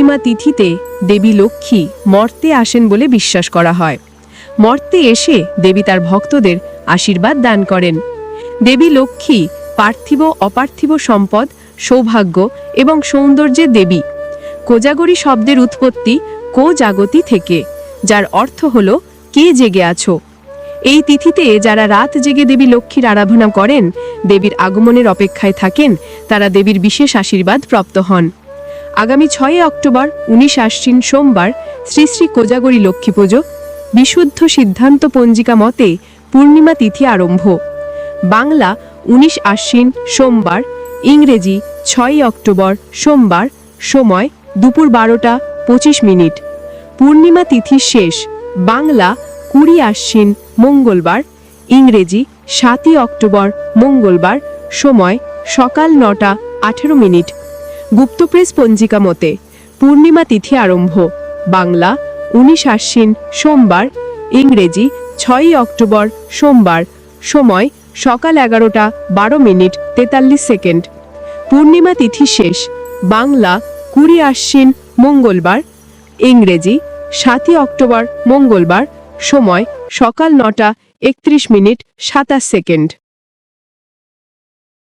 পূর্ণিমা তিথিতে দেবী লক্ষ্মী মর্তে আসেন বলে বিশ্বাস করা হয়। মর্তে এসে দেবী তার ভক্তদের আশীর্বাদ দান করেন। দেবী লক্ষ্মী পার্থিব অপার্থিব সম্পদ, সৌভাগ্য এবং সৌন্দর্যের দেবী। কোজাগরী শব্দের উৎপত্তি কো জাগতি থেকে, যার অর্থ হল, কে জেগে আছো? এই তিথিতে যারা রাত জেগে দেবী লক্ষ্মীর আরাধনা করেন, দেবীর আগমনের অপেক্ষায় থাকেন, তারা দেবীর বিশেষ আশীর্বাদ প্রাপ্ত হন। আগামী ছয় অক্টোবর উনিশ আশ্বিন সোমবার শ্রী শ্রী কোজাগরী লক্ষ্মী পুজো, বিশুদ্ধ সিদ্ধান্ত পঞ্জিকা মতে পূর্ণিমা তিথি আরম্ভ। বাংলা উনিশ আশ্বিন সোমবার, ইংরেজি ছয় অক্টোবর সোমবার সময় দুপুর বারোটা পঁচিশ মিনিট। পূর্ণিমা তিথি শেষ। বাংলা কুড়ি আশ্বিন মঙ্গলবার, ইংরেজি সাতই অক্টোবর মঙ্গলবার সময় সকাল নটা আঠেরো মিনিট। গুপ্তপ্রেস পঞ্জিকা মতে, পূর্ণিমা তিথি আরম্ভ, বাংলা, উনিশ আশ্বিন, সোমবার, ইংরেজি, ছয়ই অক্টোবর, সোমবার, সময়, সকাল এগারোটা, বারো মিনিট, তেতাল্লিশ সেকেন্ড। পূর্ণিমা তিথি শেষ, বাংলা, কুড়ি আশ্বিন, মঙ্গলবার, ইংরেজি, সাতই অক্টোবর, মঙ্গলবার, সময়, সকাল নটা, একত্রিশ মিনিট, সাতাশ সেকেন্ড।